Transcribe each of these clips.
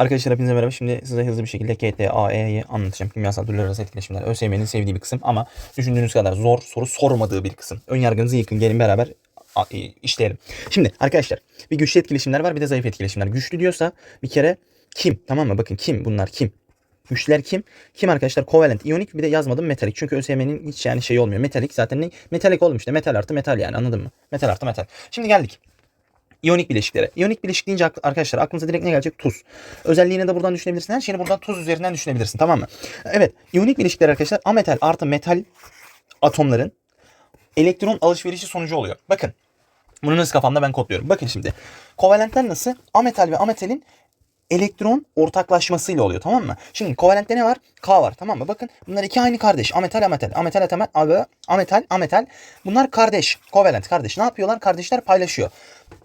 Arkadaşlar hepinize merhaba. Şimdi size hızlı bir şekilde KTAE'yi anlatacağım. Kimyasal türler arası etkileşimler. ÖSYM'nin sevdiği bir kısım ama düşündüğünüz kadar zor soru sormadığı bir kısım. Ön yargınızı yıkın. Gelin beraber e, işleyelim. Şimdi arkadaşlar bir güçlü etkileşimler var bir de zayıf etkileşimler. Güçlü diyorsa bir kere kim? Tamam mı? Bakın kim bunlar kim? Güçlüler kim? Kim arkadaşlar? Kovalent, iyonik bir de yazmadım metalik. Çünkü ÖSYM'nin hiç yani şey olmuyor. Metalik zaten ne? Metalik olmuş işte. Metal artı metal yani anladın mı? Metal artı metal. Şimdi geldik. İyonik bileşiklere. İyonik bileşik deyince arkadaşlar aklınıza direkt ne gelecek? Tuz. Özelliğini de buradan düşünebilirsin. Her şeyini buradan tuz üzerinden düşünebilirsin. Tamam mı? Evet. İyonik bileşikler arkadaşlar ametal artı metal atomların elektron alışverişi sonucu oluyor. Bakın. Bunu nasıl kafamda ben kodluyorum. Bakın şimdi. Kovalentler nasıl? Ametal ve ametalin elektron ortaklaşmasıyla oluyor tamam mı? Şimdi kovalentte ne var? K var tamam mı? Bakın bunlar iki aynı kardeş. Ametal ametal. Ametal ametal. Ametal ametal. ametal. Bunlar kardeş. Kovalent kardeş. Ne yapıyorlar? Kardeşler paylaşıyor.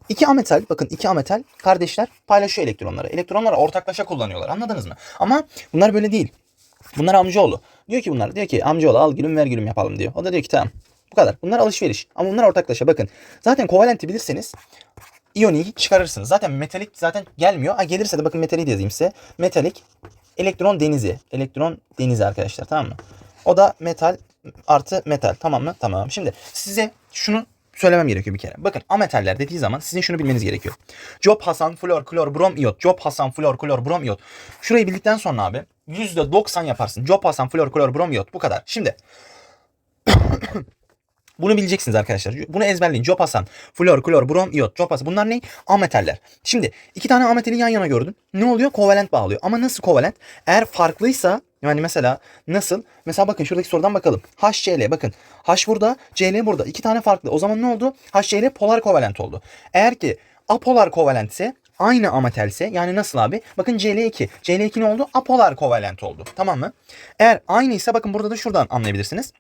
İki ametal bakın iki ametal kardeşler paylaşıyor elektronları. Elektronları ortaklaşa kullanıyorlar anladınız mı? Ama bunlar böyle değil. Bunlar amcaoğlu. Diyor ki bunlar diyor ki amcaoğlu al gülüm ver gülüm yapalım diyor. O da diyor ki tamam. Bu kadar. Bunlar alışveriş. Ama bunlar ortaklaşa. Bakın. Zaten kovalenti bilirseniz iyoniyi çıkarırsınız. Zaten metalik zaten gelmiyor. Ha gelirse de bakın metalik yazayım size. Metalik elektron denizi. Elektron denizi arkadaşlar tamam mı? O da metal artı metal tamam mı? Tamam. Şimdi size şunu söylemem gerekiyor bir kere. Bakın ametaller dediği zaman sizin şunu bilmeniz gerekiyor. Job Hasan flor klor brom iyot. Job Hasan flor klor brom iyot. Şurayı bildikten sonra abi %90 yaparsın. Job Hasan flor klor brom iyot. Bu kadar. Şimdi bunu bileceksiniz arkadaşlar. Bunu ezberleyin. Job Hasan, flor, klor, brom, iyot, Job Hasan. Bunlar ne? Ametaller. Şimdi iki tane ametali yan yana gördün. Ne oluyor? Kovalent bağlıyor. Ama nasıl kovalent? Eğer farklıysa yani mesela nasıl? Mesela bakın şuradaki sorudan bakalım. HCl bakın. H burada, Cl burada. İki tane farklı. O zaman ne oldu? HCl polar kovalent oldu. Eğer ki apolar kovalentse aynı ametelse yani nasıl abi? Bakın Cl2. Cl2 ne oldu? Apolar kovalent oldu. Tamam mı? Eğer aynıysa bakın burada da şuradan anlayabilirsiniz.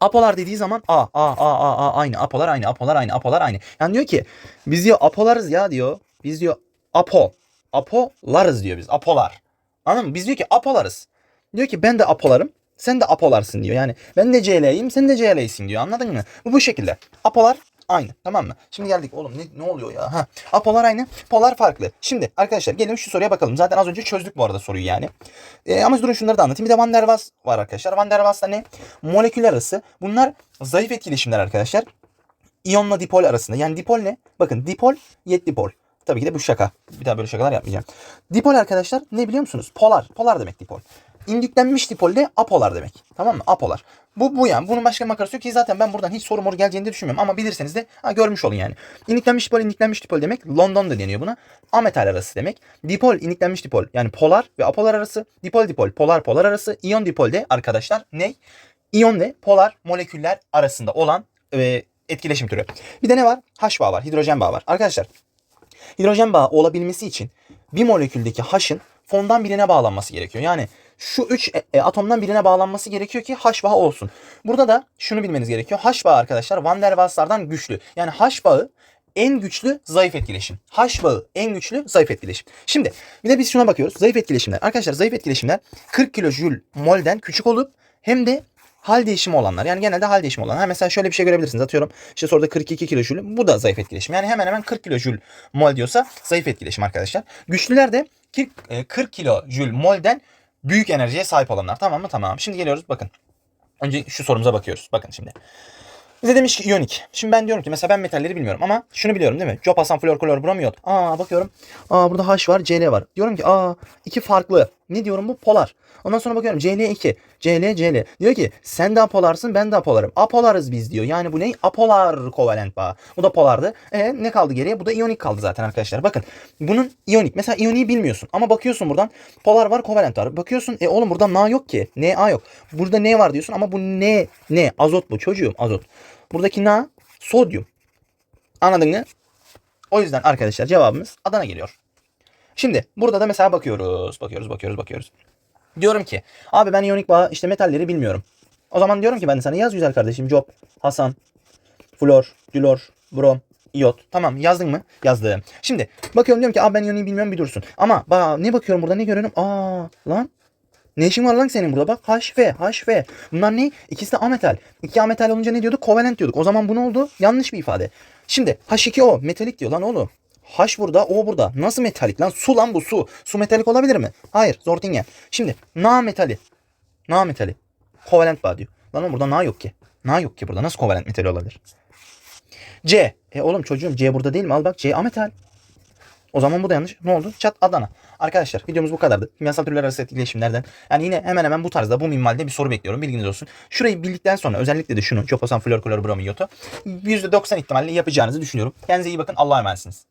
Apolar dediği zaman A, A, A, A, A aynı. Apolar aynı, apolar aynı, apolar aynı. Yani diyor ki biz diyor apolarız ya diyor. Biz diyor apo. Apolarız diyor biz. Apolar. Anladın mı? Biz diyor ki apolarız. Diyor ki ben de apolarım. Sen de apolarsın diyor. Yani ben de CL'yim sen de CL'ysin diyor. Anladın mı? Bu bu şekilde. Apolar aynı. Tamam mı? Şimdi geldik. Oğlum ne, ne oluyor ya? Ha. Apolar aynı. Polar farklı. Şimdi arkadaşlar gelin şu soruya bakalım. Zaten az önce çözdük bu arada soruyu yani. Ee, ama durun şunları da anlatayım. Bir de Van der Waals var arkadaşlar. Van der Waals da ne? Moleküller arası. Bunlar zayıf etkileşimler arkadaşlar. İyonla dipol arasında. Yani dipol ne? Bakın dipol, yet dipol. Tabii ki de bu şaka. Bir daha böyle şakalar yapmayacağım. Dipol arkadaşlar ne biliyor musunuz? Polar. Polar demek dipol. İndüklenmiş dipol de apolar demek. Tamam mı? Apolar. Bu bu yani. Bunun başka makarası yok ki zaten ben buradan hiç soru moru geleceğini de düşünmüyorum. Ama bilirseniz de ha, görmüş olun yani. İndüklenmiş dipol, indüklenmiş dipol demek. London'da deniyor buna. Ametal arası demek. Dipol, indüklenmiş dipol. Yani polar ve apolar arası. Dipol dipol, polar polar arası. İyon dipol de arkadaşlar ne? İyon ve polar moleküller arasında olan e, etkileşim türü. Bir de ne var? H bağı var. Hidrojen bağı var. Arkadaşlar hidrojen bağı olabilmesi için bir moleküldeki H'ın fondan birine bağlanması gerekiyor. Yani şu üç e, e, atomdan birine bağlanması gerekiyor ki H bağı olsun. Burada da şunu bilmeniz gerekiyor. H bağı arkadaşlar Van der Waals'lardan güçlü. Yani H bağı en güçlü zayıf etkileşim. H bağı en güçlü zayıf etkileşim. Şimdi bir de biz şuna bakıyoruz. Zayıf etkileşimler. Arkadaşlar zayıf etkileşimler 40 kilojül molden küçük olup hem de hal değişimi olanlar. Yani genelde hal değişimi olanlar. Ha mesela şöyle bir şey görebilirsiniz. Atıyorum işte soruda 42 kilojül. Bu da zayıf etkileşim. Yani hemen hemen 40 kilojül mol diyorsa zayıf etkileşim arkadaşlar. Güçlüler de 40, e, 40 kilojül molden büyük enerjiye sahip olanlar. Tamam mı? Tamam. Şimdi geliyoruz bakın. Önce şu sorumuza bakıyoruz. Bakın şimdi. Bize demiş ki iyonik. Şimdi ben diyorum ki mesela ben metalleri bilmiyorum ama şunu biliyorum değil mi? Job Hasan flor klor brom. Aa bakıyorum. Aa burada H var, Cl var. Diyorum ki aa iki farklı. Ne diyorum bu? Polar. Ondan sonra bakıyorum Cl2. Cl, Cl. Diyor ki sen de apolarsın ben de apolarım. Apolarız biz diyor. Yani bu ne? Apolar kovalent bağı. Bu da polardı. E ne kaldı geriye? Bu da iyonik kaldı zaten arkadaşlar. Bakın bunun iyonik. Mesela iyoniği bilmiyorsun. Ama bakıyorsun buradan polar var kovalent var. Bakıyorsun e oğlum burada Na yok ki. Na yok. Burada ne var diyorsun ama bu ne? Ne? Azot bu çocuğum azot. Buradaki Na sodyum. Anladın mı? O yüzden arkadaşlar cevabımız Adana geliyor. Şimdi burada da mesela bakıyoruz. Bakıyoruz, bakıyoruz, bakıyoruz. Diyorum ki abi ben iyonik bağ işte metalleri bilmiyorum. O zaman diyorum ki ben de sana yaz güzel kardeşim. Job, Hasan, Flor, Dülor, Brom, İyot. Tamam yazdın mı? Yazdım. Şimdi bakıyorum diyorum ki abi ben iyoniği bilmiyorum bir dursun. Ama ba ne bakıyorum burada ne görüyorum? Aa lan ne işin var lan senin burada? Bak HF, HF. Bunlar ne? İkisi de ametal. İki ametal olunca ne diyorduk? Kovalent diyorduk. O zaman bu ne oldu? Yanlış bir ifade. Şimdi H2O metalik diyor lan oğlum. H burada, O burada. Nasıl metalik lan? Su lan bu su. Su metalik olabilir mi? Hayır. Zortingen. Şimdi Na metali. Na metali. Kovalent bağ diyor. Lan oğlum burada Na yok ki. Na yok ki burada. Nasıl kovalent metali olabilir? C. E oğlum çocuğum C burada değil mi? Al bak C ametal. O zaman bu da yanlış. Ne oldu? Çat Adana. Arkadaşlar videomuz bu kadardı. Kimyasal türler arası etkileşimlerden. Yani yine hemen hemen bu tarzda bu minvalde bir soru bekliyorum. Bilginiz olsun. Şurayı bildikten sonra özellikle de şunu. Çoposan, flor, klor, bromiyot %90 ihtimalle yapacağınızı düşünüyorum. Kendinize iyi bakın. Allah'a emanetsiniz.